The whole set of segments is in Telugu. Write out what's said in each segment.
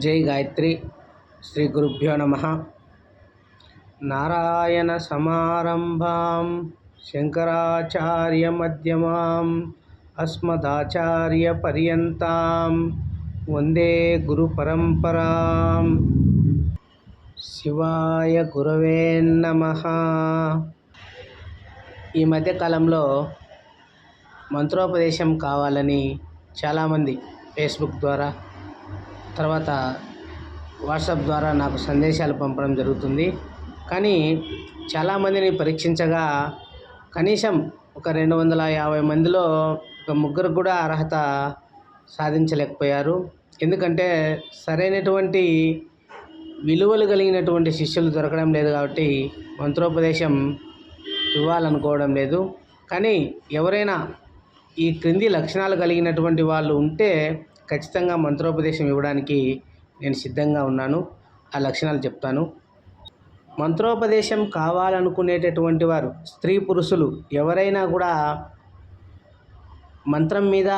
జై గాయత్రి శ్రీ గురుభ్యో నమ. నారాయణ సమారంభాం శంకరాచార్య మధ్యమాం అస్మదాచార్య పర్యంతాం వందే గురు పరంపరాం శివాయ గురవే నమ. ఈ మధ్యకాలంలో మంత్రోపదేశం కావాలని చాలామంది ఫేస్బుక్ ద్వారా తర్వాత వాట్సాప్ ద్వారా నాకు సందేశాలు పంపడం జరుగుతుంది. కానీ చాలామందిని పరీక్షించగా కనీసం ఒక రెండు వందల యాభై మందిలో ఒక ముగ్గురు కూడా అర్హత సాధించలేకపోయారు. ఎందుకంటే సరైనటువంటి విలువలు కలిగినటువంటి శిష్యులు దొరకడం లేదు కాబట్టి మంత్రోపదేశం ఇవ్వాలనుకోవడం లేదు. కానీ ఎవరైనా ఈ క్రింది లక్షణాలు కలిగినటువంటి వాళ్ళు ఉంటే ఖచ్చితంగా మంత్రోపదేశం ఇవ్వడానికి నేను సిద్ధంగా ఉన్నాను. ఆ లక్షణాలు చెప్తాను. మంత్రోపదేశం కావాలనుకునేటటువంటి వారు స్త్రీ పురుషులు ఎవరైనా కూడా మంత్రం మీద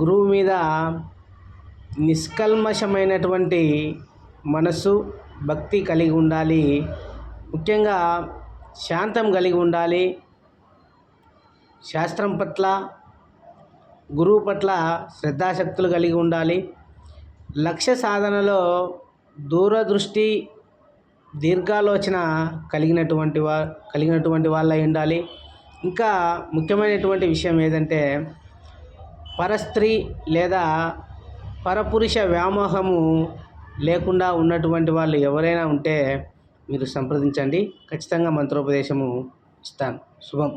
గురువు మీద నిష్కల్మషమైనటువంటి మనస్సు భక్తి కలిగి ఉండాలి. ముఖ్యంగా శాంతం కలిగి ఉండాలి. శాస్త్రం పట్ల గురువు పట్ల శ్రద్ధాశక్తులు కలిగి ఉండాలి. లక్ష్య సాధనలో దూరదృష్టి దీర్ఘాలోచన కలిగినటువంటి వా కలిగినటువంటి వాళ్ళ ఉండాలి. ఇంకా ముఖ్యమైనటువంటి విషయం ఏదంటే పరస్త్రీ లేదా పరపురుష వ్యామోహము లేకుండా ఉన్నటువంటి వాళ్ళు ఎవరైనా ఉంటే మీరు సంప్రదించండి. ఖచ్చితంగా మంత్రోపదేశము ఇస్తాను. శుభం.